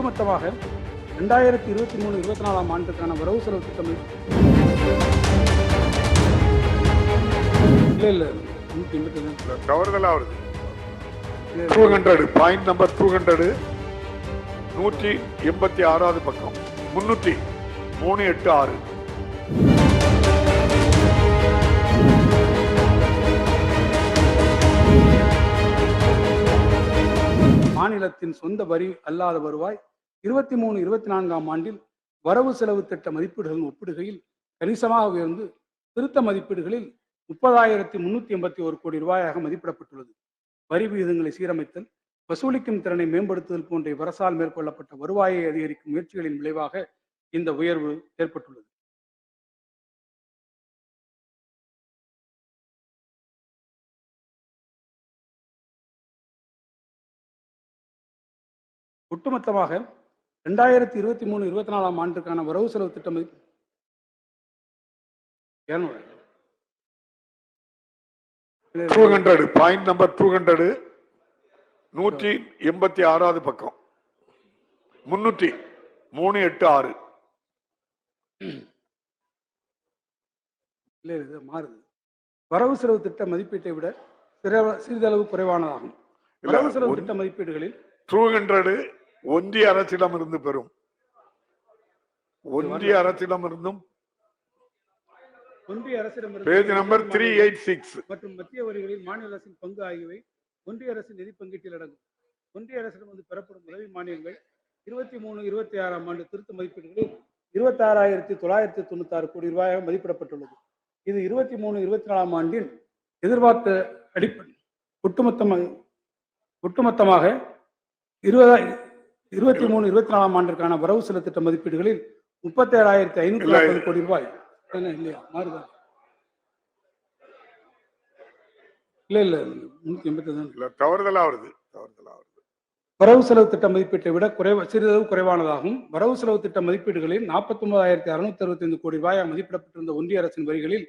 ஒட்டுமொத்தமாக ரெண்டாயிரத்தி இருபத்தி மூணு இருபத்தி நாலாம் ஆண்டுக்கான வரவு செலவு திட்டம். இல்லை இல்லை. நூற்றி எண்பத்தி இல்ல, தவறுதலா வருது two hundred point number two hundred நூற்றி எண்பத்தி ஆறாவது பக்கம் முன்னூற்றி மூணு எட்டு ஆறு. மாநிலத்தின் சொந்த வரி அல்லாத வருவாய் இருபத்தி மூணு இருபத்தி நான்காம் ஆண்டில் வரவு செலவு திட்ட மதிப்பீடுகளின் ஒப்பிடுகையில் கணிசமாக உயர்ந்து திருத்த மதிப்பீடுகளில் முப்பதாயிரத்தி முன்னூத்தி எண்பத்தி ஒரு கோடி ரூபாயாக மதிப்பிடப்பட்டுள்ளது. வரி விகிதங்களை சீரமைத்தல் வசூலிக்கும் திறனை மேம்படுத்துதல் போன்ற இவ்வரசால் மேற்கொள்ளப்பட்ட வருவாயை அதிகரிக்கும் முயற்சிகளின் விளைவாக இந்த உயர்வு ஏற்பட்டுள்ளது. ஒட்டுமொத்தமாக ரெண்டாயிரத்தி இருபத்தி மூணு இருபத்தி நாலாம் ஆண்டுக்கான வரவு செலவு திட்டம் இருநூறு. Two hundred point number two hundred நூற்றி எண்பத்தி ஆறாவது பக்கம். முன்னூற்றி மூணு எட்டு ஆறு. இல்லை இது மாறுது. வரவு செலவு திட்ட மதிப்பீட்டை விட சிற- சிறிதளவு குறைவானதாகும். வரவு செலவு திட்ட மதிப்பீடுகளில் டூ ஹண்ட்ரடு ஒன்றிய அரசிடமிருந்து பெறும். ஒன்றிய அரசிடமிருந்தும் ஒன்றிய அரசிடமிருந்து page number three eight six மற்றும் மத்திய வரிகளில் மாநில அரசின் பங்கு ஆகியவை ஒன்றிய அரசின் நிதி பங்கீட்டில் அடங்கும். ஒன்றிய அரசிடமிருந்து பெறப்படும் உதவி மானியங்கள் இருபத்தி மூணு இருபத்தி ஆறாம் ஆண்டு திருத்த மதிப்பீடுகளில் இருபத்தி ஆறாயிரத்தி தொள்ளாயிரத்தி தொண்ணூத்தி ஆறு கோடி ரூபாயாக மதிப்பிடப்பட்டுள்ளது. இது இருபத்தி மூணு இருபத்தி நாலாம் ஆண்டில் எதிர்பார்த்த அடிப்படை. ஒட்டுமொத்தமாக ஒட்டுமொத்தமாக இருபதாய் இருபத்தி மூணு இருபத்தி நாலாம் ஆண்டிற்கான வரவு செலவு திட்ட மதிப்பீடுகளில் முப்பத்தி ஏழாயிரத்தி ஐநூத்தி நாற்பது கோடி ரூபாய். என்ன இல்லையா? மாறுதா இல்ல இல்ல முன்னூத்தி எண்பத்தி இல்ல தவறுதலா வருது தவறுதலா வருது வரவு செலவு திட்ட மதிப்பீட்டை விட குறைவ சிறிதளவு குறைவானதாகும். வரவு செலவு திட்ட மதிப்பீடுகளில் நாற்பத்தி ஒன்பதாயிரத்தி அறுநூத்தி அறுபத்தி ஐந்து கோடி ரூபாய் மதிப்பிடப்பட்டிருந்த ஒன்றிய அரசின் வரிகளில்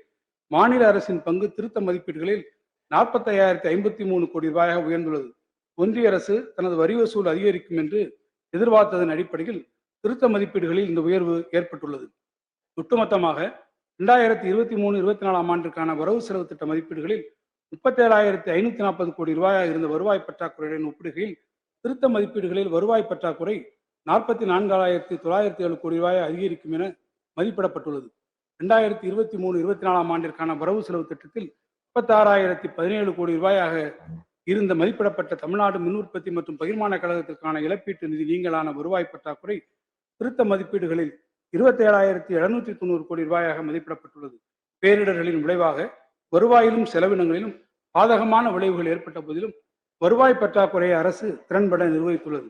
மாநில அரசின் பங்கு திருத்த மதிப்பீடுகளில் நாற்பத்தையாயிரத்தி ஐம்பத்தி மூணு கோடி ரூபாயாக உயர்ந்துள்ளது. ஒன்றிய அரசு தனது வரி வசூல் அதிகரிக்கும் என்று எதிர்பார்த்ததன் அடிப்படையில் திருத்த மதிப்பீடுகளில் இந்த உயர்வு ஏற்பட்டுள்ளது. ஒட்டுமொத்தமாக இரண்டாயிரத்தி இருபத்தி மூணு இருபத்தி நாலாம் ஆண்டிற்கான வரவு செலவு திட்ட மதிப்பீடுகளில் முப்பத்தேழாயிரத்தி ஐநூத்தி நாற்பது கோடி ரூபாயாக இருந்த வருவாய் பற்றாக்குறையுடன் ஒப்பிடுகையில் திருத்த மதிப்பீடுகளில் வருவாய் பற்றாக்குறை நாற்பத்தி நான்காயிரத்தி தொள்ளாயிரத்தி ஏழு கோடி ரூபாய் அதிகரிக்கும் என மதிப்பிடப்பட்டுள்ளது. இரண்டாயிரத்தி இருபத்தி மூணு இருபத்தி நாலாம் ஆண்டிற்கான வரவு செலவு திட்டத்தில் முப்பத்தாறாயிரத்தி பதினேழு கோடி ரூபாயாக இருந்த மதிப்பிடப்பட்ட தமிழ்நாடு மின் உற்பத்தி மற்றும் பகிர்மான கழகத்திற்கான இழப்பீட்டு நிதி நீங்கலான வருவாய் பற்றாக்குறை திருத்த மதிப்பீடுகளில் இருபத்தி ஏழாயிரத்தி தொண்ணூறு கோடி ரூபாயாக மதிப்பிடப்பட்டுள்ளது. பேரிடர்களின் விளைவாக வருவாயிலும் செலவினங்களிலும் பாதகமான விளைவுகள் ஏற்பட்ட போதிலும் வருவாய் பற்றாக்குறையை அரசு திறன்பட நிர்வகித்துள்ளது.